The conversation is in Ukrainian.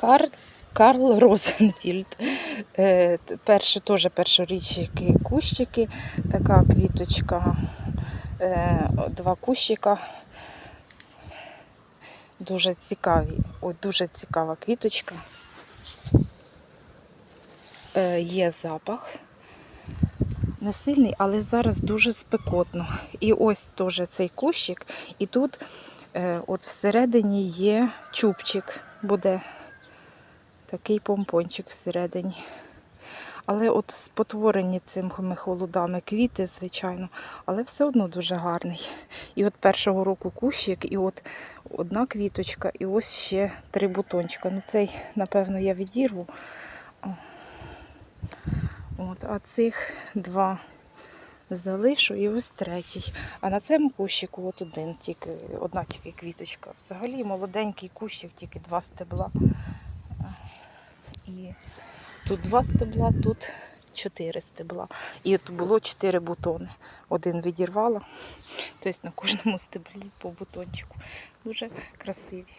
Кар... Карл Розенфільд. Е, перше, теж першорічні кущики, така квіточка, е, два кущика. Дуже цікаві, ой, дуже цікава квіточка. Е, є запах. Не сильний, але зараз дуже спекотно. І ось теж цей кущик, і тут от всередині є чубчик, буде такий помпончик всередині. Але от спотворені цими холодами квіти, звичайно, але все одно дуже гарний. І от першого року кущик, і от одна квіточка, і ось ще три бутончика. Ну цей, напевно, я відірву. От, а цих два залишу і ось третій. А на цьому кущику от один, тільки одна тільки квіточка. Взагалі молоденький кущик, тільки два стебла. І тут два стебла, тут чотири стебла. І от було чотири бутони. Один відірвала, тобто на кожному стеблі по бутончику. Дуже красиві.